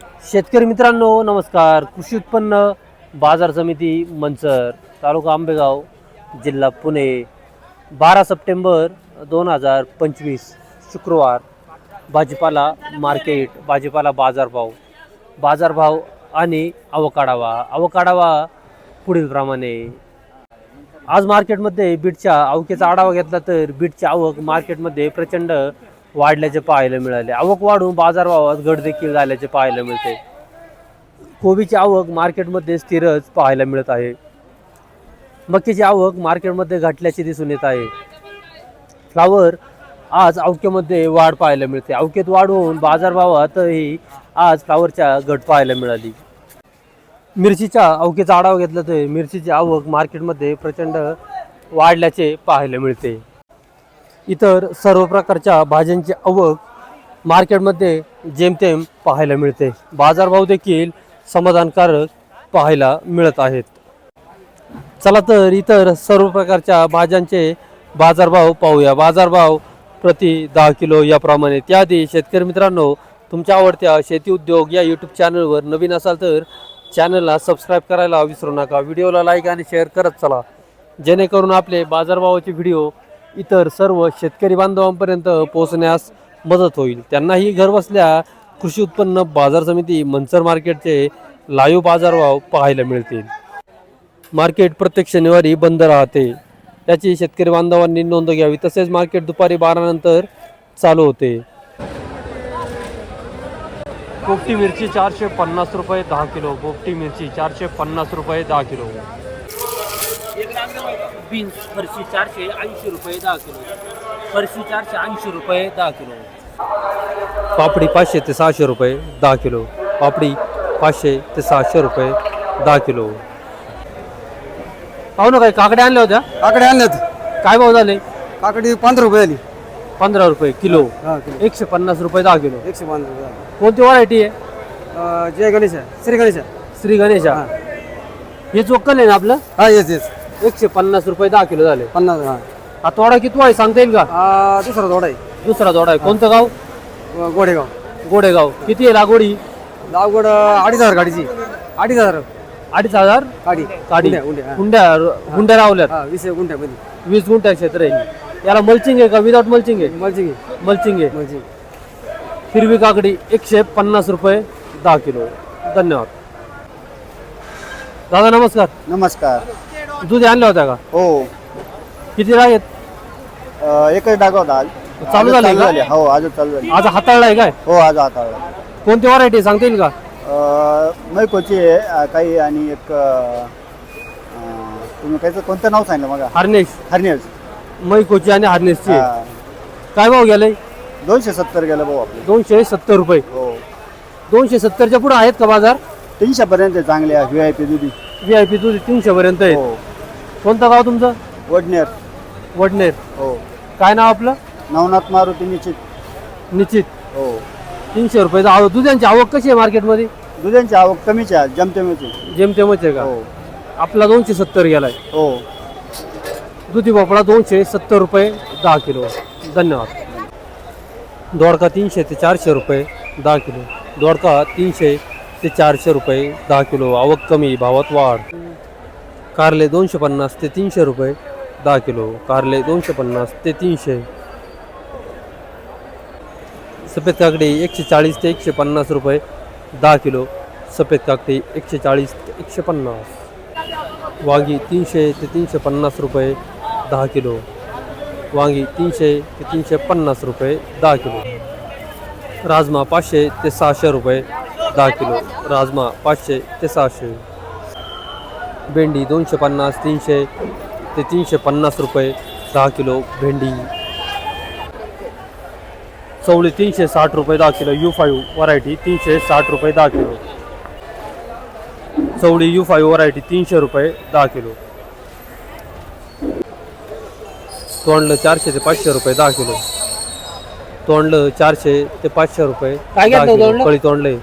शेतकरी मित्रांनो नमस्कार. कृषी उत्पन्न बाजार समिती मंचर तालुका आंबेगाव जिल्हा पुणे. बारा सप्टेंबर दोन हजार पंचवीस शुक्रवार भाजीपाला मार्केट भाजीपाला बाजारभाव. बाजारभाव आणि अवकाढावा. अवकाढावा पुढीलप्रमाणे आज मार्केटमध्ये बीटच्या आवकेचा आढावा घेतला तर बीटची आवक मार्केटमध्ये प्रचंड वाढल्याचे पाहायला मिळाले. आवक वाढून बाजारभावात घट देखील झाल्याचे पाहायला मिळते. कोबीची आवक मार्केटमध्ये स्थिरच पाहायला मिळत आहे. मक्कीची आवक मार्केटमध्ये घटल्याचे दिसून येत आहे. फ्लावर आज अवकेमध्ये वाढ पाहायला मिळते. अवकेत वाढ होऊन बाजारभावातही आज फ्लावरच्या घट पाहायला मिळाली. मिरचीच्या अवकेचा आढावा घेतला तर मिरचीची आवक मार्केटमध्ये प्रचंड वाढल्याचे पाहायला मिळते. इतर सर्व प्रकारच्या भाज्यांची आवक मार्केटमध्ये जेमतेम पाहायला मिळते. बाजारभाव देखील समाधानकारक पाहायला मिळत आहेत. चला तर इतर सर्व प्रकारच्या भाज्यांचे बाजारभाव पाहूया. बाजारभाव प्रति दहा किलो याप्रमाणे. त्याआधी शेतकरी मित्रांनो तुमच्या आवडत्या शेती उद्योग या यूट्यूब चॅनलवर नवीन असाल तर चॅनलला सबस्क्राईब करायला विसरू नका. व्हिडिओला लाईक आणि शेअर करत चला. जेणेकरून आपले बाजारभावाचे व्हिडिओ इतर सर्व शेतकरी बांधवांपर्यंत पोहोचण्यास मदत होईल. त्यांनाही घरबसल्या कृषी उत्पन्न बाजार समिती मंचर मार्केटचे लाईव्ह बाजारभाव पाहायला मिळतील. मार्केट प्रत्येक शनिवारी बंद राहते. याची शेतकरी बांधवांनी नोंद घ्यावी. तसेच मार्केट दुपारी बारानंतर चालू होते. पोपटी मिरची चारशे पन्नास रुपये दहा किलो. पोपटी मिरची चारशे पन्नास रुपये दहा किलो. बीन्स फरशी चारशे ऐंशी रुपये दहा किलो. फरशी चारशे ऐंशी रुपये दहा किलो. पापडी पाचशे ते सहाशे रुपये दहा किलो. पापडी पाचशे ते सहाशे रुपये दहा किलो. पाहू ना काय काकडे आणल्या होत्या? काकडे आणल्यात काय भाव झाले? काकडी पंधरा रुपये आली पंधरा रुपये किलो. हा किलो. एकशे पन्नास रुपये दहा किलो. एकशे पंधरा रुपये. कोणती व्हरायटी आहे? अं, जय गणेश. आहे श्री गणेश. आहे श्री गणेशा. हा. हे चोक्कल आहे ना आपलं? हा येस येस. एकशे पन्नास रुपये दहा किलो झाले. पन्नास हा. हा तोडा किती आहे सांगता येईल का? आ, दुसरा थोडा आहे. दुसरा तोडा आहे. कोणतं गाव? गोडेगाव. गोडेगाव. किती आहे लागवडी? लावगड अं, अडीच हजार गाडीची. अडीच हजार. अडीच हजार? गाडी. काडी गुंड्या, गुंड्या, हा. हुंड्या हुंड्या रावल्यात. हा वीस गुंठ्यामध्ये वीस गुंठ्या क्षेत्र आहे. याला मल्चिंग आहे का? विदाउट मल्चिंग आहे? मलची घे मल्चिंग आहे. मलची हिरवी काकडी एकशे पन्नास रुपये दहा किलो. धन्यवाद. दादा नमस्कार. नमस्कार. दूध आणल्या होत्या का? हो. किती राहत अ, एकच डाग होता. आज चालू झाली का? झाली. हो आज चालू झाली. आज हाताळलाय काय? हो आज आता कोणती व्हरायटी सांगता येईल का? मैकोची आहे अ, काही आणि एक अ, अ, तुम्ही कायचं कोणतं नाव सांगितलं मग हार्नेस हरनेस मैकोची आणि हार्नेसची. काय भाव गेलाय? दोनशे सत्तर गेलं भाऊ आपले. दोनशे सत्तर रुपये. हो. दोनशे सत्तरच्या पुढे आहेत का बाजार? तीनशे पर्यंत आहे चांगले व्ही आय पी दुधी. व्ही आय पी दूध तीनशे पर्यंत आहे. हो. कोणतं गाव तुमचं? वडनेर. वडनेर. हो. काय नाव आपलं? नवनाथ मारुती निश्चित. निश्चित. हो. तीनशे रुपये आव दुधांची आवक कशी आहे मार्केटमध्ये? दुधांची आवक कमीच आहे जमतेमीची जेमतेमच आहे का? हो. आपला दोनशे सत्तर गेलाय. हो. दुधी भोपळा दोनशे सत्तर रुपये दहा किलो. धन्यवाद. दोडका तीनशे ते चारशे रुपये दहा किलो. दोडका तीनशे ते चारशे रुपये दहा किलो. आवक कमी भावात वाढ. कारले दोनशे पन्नास ते तीनशे रुपये दहा किलो कारले दोनशे पन्नास ते तीनशे. सफेद काकडी एकशे चाळीस ते एकशे पन्नास रुपये दहा किलो सफेद काकडी एकशे चाळीस ते एकशे पन्नास. वांगी तीनशे ते तीनशे पन्नास रुपये दहा किलो. वांगी तीनशे ते तीनशे पन्नास रुपये दहा किलो. राजमा पाचशे ते सहाशे रुपये दहा किलो. राजमा पाचशे ते सहाशे. भेंडी दोनशे पन्नास तीनशे ते तीनशे पन्नास रुपये दहा किलो भेंडी. चवळी तीनशे साठ रुपये दहा किलो यू फाईव्ह व्हरायटी तीनशे साठ रुपये दहा किलो. चवळी यू फाईव्ह व्हरायटी तीनशे रुपये दहा किलो. तोंडलं चारशे ते पाचशे रुपये दहा किलो. तोंडलं चारशे ते पाचशे रुपये? कळी तोंडले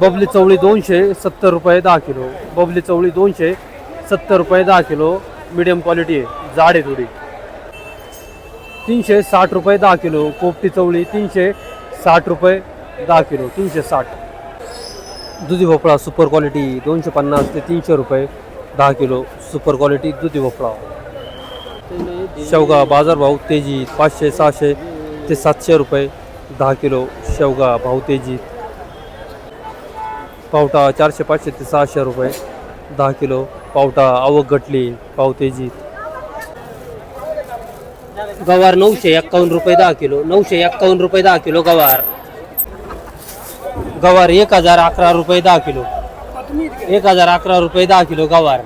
बबली चवळी दोनशे सत्तर रुपये दहा किलो. बबली चवळी दोनशे सत्तर रुपये दहा किलो. मिडियम क्वालिटी आहे. जाड आहे थोडी. तीनशे साठ रुपये दहा किलो. पोपटी चवळी तीनशे साठ रुपये दहा किलो. तीनशे साठ. दुधी भोपळा सुपर क्वालिटी दोनशे पन्नास ते तीनशे रुपये दहा किलो. सुपर क्वालिटी दुधी भोपळा. शेवगा बाजारभाव तेजी पाचशे सहाशे ते सातशे रुपये दहा किलो. शेवगा भाव तेजी पावटा चारशे पाचशे ते सहाशे रुपये. दहा किलो पावटा आवक घटली पावतेजी गवार नऊशे एक्कावन्न रुपये दहा किलो नऊशे एक्कावन्न रुपये दहा किलो गवार. गवार एक हजार अकरा रुपये दहा किलो एक हजार अकरा रुपये दहा किलो गवार.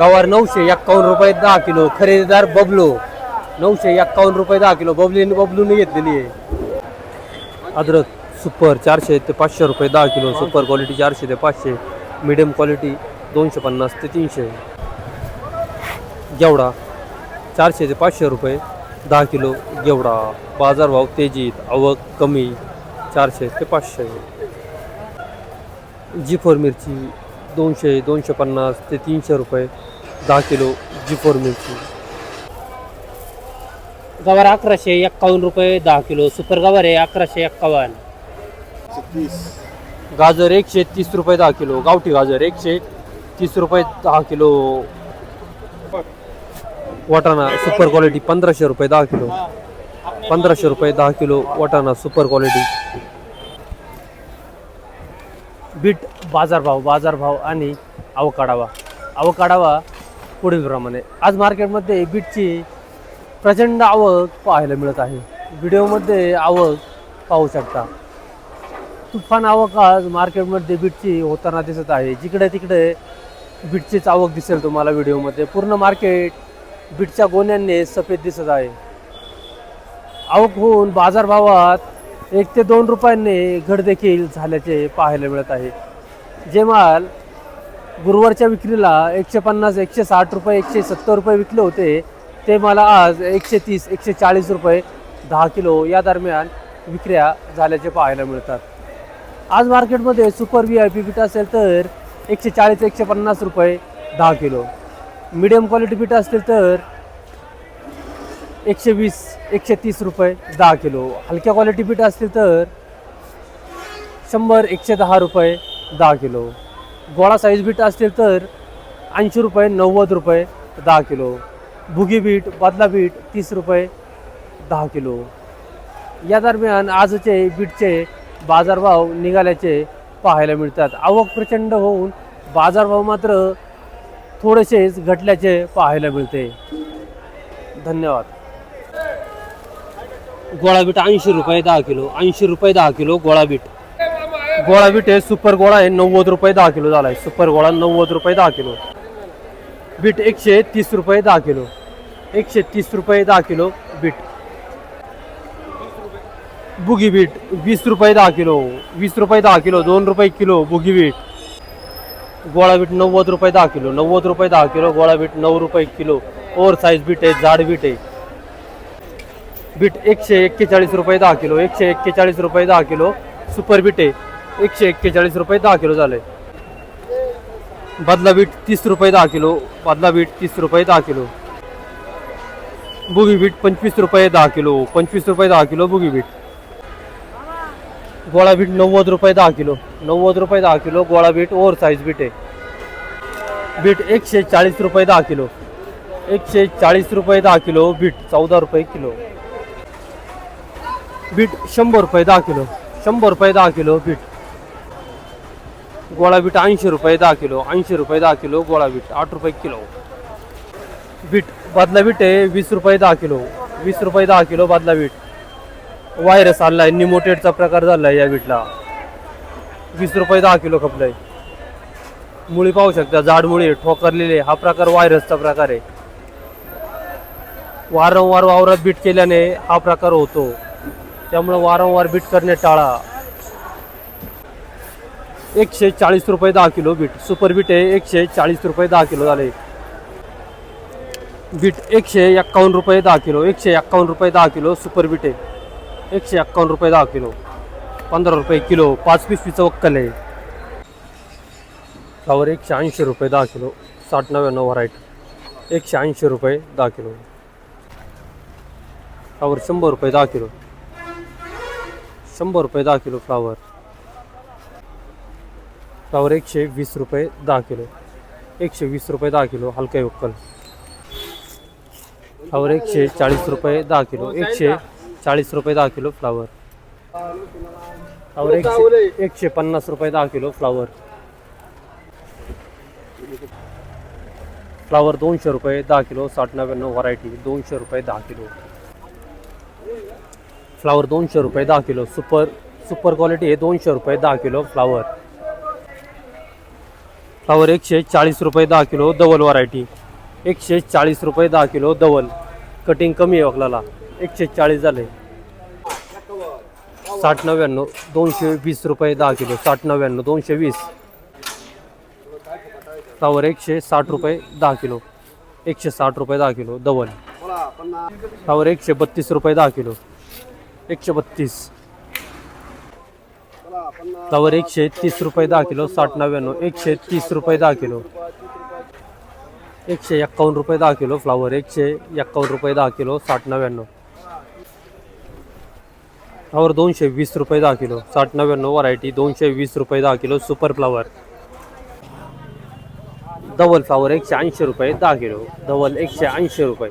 गवार नऊशे एक्कावन्न रुपये दहा किलो खरेदीदार बबलो. नऊशे एक्कावन्न रुपये दहा किलो बबलीने बबलूने घेतलेली आहे. अद्रक. सुपर चारशे ते पाचशे रुपये दहा किलो सुपर क्वालिटी चारशे ते पाचशे मिडियम क्वालिटी दोनशे पन्नास ते तीनशे. गेवडा चारशे ते पाचशे रुपये दहा किलो गेवडा बाजारभाव तेजीत आवक कमी चारशे ते पाचशे. जी फोर मिरची दोनशे दोनशे पन्नास ते तीनशे रुपये दहा किलो जी फोर मिरची. गवार अकराशे एक्कावन्न रुपये दहा किलो सुपर गवार आहे अकराशे एक्कावन्न तीस. गाजर एकशे तीस रुपये दहा किलो गावठी गाजर एकशे तीस रुपये दहा किलो. वाटाणा सुपर क्वालिटी पंधराशे रुपये दहा किलो. पंधराशे रुपये दहा किलो वाटाणा सुपर क्वालिटी बीट बाजारभाव बाजारभाव आणि अवकाढावा अवकाढावा पुढीलप्रमाणे आज मार्केटमध्ये बीटची प्रचंड आवक पाहायला मिळत आहे. व्हिडिओमध्ये आवक पाहू शकता. तुफान आवक आज मार्केटमध्ये बीटची होताना दिसत आहे. जिकडे तिकडे बीटचीच आवक दिसेल तुम्हाला व्हिडिओमध्ये. पूर्ण मार्केट बीटच्या गोण्यांनी सफेद दिसत आहे. आवक होऊन बाजारभावात एक ते दोन रुपयांनी घट देखील झाल्याचे पाहायला मिळत आहे. जे माल गुरुवारच्या विक्रीला एकशे पन्नास एकशे साठ रुपये एकशे सत्तर रुपये विकले होते ते मला आज एकशे तीस एकशे चाळीस रुपये दहा किलो या दरम्यान विक्र्या झाल्याचे पाहायला मिळतात. आज मार्केटमध्ये super V I P beet असेल तर एकशे चाळीस एकशे पन्नास रुपये दहा किलो. मिडियम क्वालिटी बीट असतील तर एकशे वीस एकशे तीस रुपये दहा किलो. हलक्या क्वालिटी बीट असतील तर शंभर एकशे दहा रुपये दहा किलो. गोळा साईज बीट असतील तर ऐंशी रुपये नव्वद रुपये दहा किलो. भुगी बीट बदला बीट तीस रुपये दहा किलो. या दरम्यान आजचे बीटचे बाजारभाव निघाल्याचे पाहायला मिळतात. आवक प्रचंड होऊन बाजारभाव मात्र थोडेसेच घटल्याचे पाहायला मिळते. धन्यवाद. गोळा बीट ऐंशी रुपये दहा किलो ऐंशी रुपये दहा किलो गोळा बीट. गोळा बीट आहे सुपर गोळा आहे नव्वद रुपये दहा किलो झाला आहे सुपर गोळा नव्वद रुपये दहा किलो. बीट एकशे तीस रुपये दहा किलो. एकशे तीस रुपये दहा किलो बीट. बुगी बीट वीस रुपये दहा किलो वीस रुपये दहा किलो दोन रुपये किलो बुगी बीट गोळा बीट नव्वद रुपये दहा किलो नव्वद रुपये दहा किलो गोळा बीट नऊ रुपये किलो ओवर साईज बीट आहे जाड बीट आहे बीट एकशे एक्केचाळीस रुपये दहा किलो एकशे एक्केचाळीस रुपये दहा किलो सुपर बीट आहे एकशे एक्केचाळीस रुपये दहा किलो झाले बदला बीट तीस रुपये दहा किलो बदला बीट तीस रुपये दहा किलो बुगी बीट पंचवीस रुपये दहा किलो पंचवीस रुपये दहा किलो बुगी बीट गोळा बीट नव्वद रुपये दहा किलो नव्वद रुपये दहा किलो गोळा बीट ओव्हर साईज बीट आहे बीट एकशे चाळीस रुपये दहा किलो एकशे चाळीस रुपये दहा किलो बीट चौदा रुपये किलो बीट शंभर रुपये दहा किलो शंभर रुपये दहा किलो बीट गोळा बीट ऐंशी रुपये दहा किलो ऐंशी रुपये दहा किलो गोळा बीट आठ रुपये किलो बीट बदला बीट आहे वीस रुपये दहा किलो वीस रुपये दहा किलो बदला बीट व्हायरस आहे निमोटेडचा प्रकार झाला आहे या बीटला वीस रुपये दहा किलो खपलाय. मुळी पाहू शकता जाड मुळी ठोकरलेले हा प्रकार व्हायरसचा प्रकार आहे. वारंवार वावरात बीट केल्याने हा प्रकार होतो. त्यामुळे वारंवार बीट करणे टाळा. एकशे चाळीस रुपये दहा किलो बीट. सुपर बीट आहे एकशे चाळीस रुपये दहा किलो झाले. बीट एकशे एक्कावन्न रुपये दहा किलो एकशे एक्कावन्न रुपये दहा किलो सुपर बीट आहे. एकशे एक्कावन्न रुपये दहा किलो. पंधरा रुपये किलो. पाच पिशवीचं वक्कल आहे. फ्लावर एकशे ऐंशी रुपये दहा किलो. साठ नव्याण्णव व्हरायटी. एकशे ऐंशी रुपये दहा किलो. फ्लावर शंभर रुपये दहा किलो. शंभर रुपये दहा किलो फ्लावर. फ्लावर एकशे वीस रुपये दहा किलो. एकशे वीस रुपये दहा किलो हलका वक्कल. फ्लावर एकशे चाळीस रुपये दहा किलो. एकशे चाळीस रुपये दहा किलो फ्लावर. फ्लावर एकशे एकशे पन्नास रुपये दहा किलो फ्लावर. फ्लावर दोनशे रुपये दहा किलो साठ नव्याण्णव व्हरायटी दोनशे रुपये दहा किलो. फ्लावर दोनशे रुपये दहा किलो. सुपर सुपर क्वालिटी आहे दोनशे रुपये दहा किलो फ्लावर. फ्लावर एकशे चाळीस रुपये दहा किलो डबल व्हरायटी. एकशे चाळीस रुपये दहा किलो डबल कटिंग कमी आहे वकलाला एकशे चाळीस झाले. साठ नव्याण्णव दोनशे वीस रुपये दहा किलो साठ नव्याण्णव दोनशे वीस. फ्लावर एकशे साठ रुपये दहा किलो एकशे साठ रुपये दहा किलो दवल फ्लावर एकशे बत्तीस रुपये दहा किलो एकशे बत्तीस. फ्लावर एकशे तीस रुपये दहा किलो साठ नव्याण्णव एकशे तीस रुपये दहा किलो. एकशे एक्कावन्न रुपये दहा किलो फ्लावर एकशे एक्कावन्न रुपये दहा किलो साठ नव्याण्णव. फ्लावर दोनशे वीस रुपये दहा किलो साठ नव्याण्णव व्हरायटी दोनशे वीस रुपये दहा kilo super flower double flower एकशे ऐंशी रुपये दहा किलो डबल एकशे ऐंशी रुपये.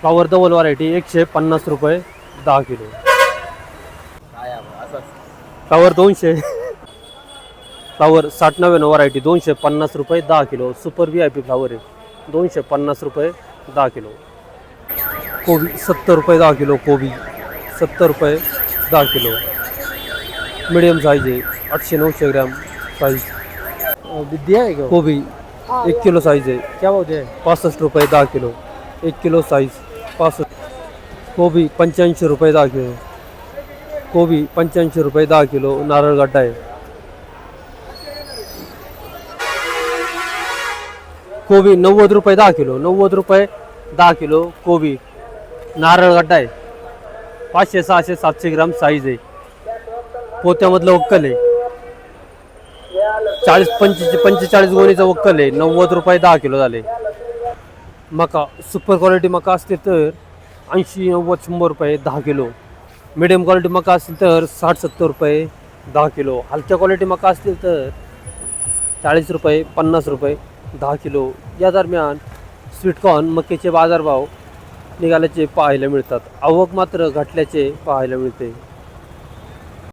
फ्लावर डबल व्हरायटी एकशे पन्नास रुपये दहा किलो. फ्लावर दोनशे फ्लावर साठ नव्याण्णव व्हरायटी दोनशे पन्नास रुपये दहा kilo super V I P flower आहे. दोनशे पन्नास रुपये दहा किलो. कोबी सत्तर रुपये दहा किलो कोबी. सत्तर रुपये दहा किलो. मीडियम साईज आहे. आठशे नऊशे ग्रॅम साईज विद्या आहे का? कोबी एक किलो साईज आहे. क्या भाव आहे पासष्ट रुपये दहा किलो. एक किलो साईज पासष्ट. कोबी पंच्याऐंशी रुपये दहा किलो. कोबी पंच्याऐंशी रुपये दहा किलो. नारळ गड्डा आहे. कोबी नव्वद रुपये दहा किलो. नव्वद रुपये दहा किलो कोबी. नारळ गड्डा आहे. पाचशे सहाशे सातशे ग्राम साईज आहे. पोत्यामधलं वक्कल आहे. चाळीस पंचे पंचेचाळीस गोणीचं वक्कल आहे. नव्वद रुपये दहा किलो झाले. मका सुपर क्वालिटी मका असते तर ऐंशी नव्वद शंभर रुपये दहा किलो. मिडियम क्वालिटी मका असतील तर साठ सत्तर रुपये दहा किलो. हलक्या क्वालिटी मका असतील तर चाळीस रुपये पन्नास रुपये दहा किलो. या दरम्यान स्वीटकॉर्न मक्याचे बाजारभाव निघाल्याचे पाहायला मिळतात. आवक मात्र घटल्याचे पाहायला मिळते.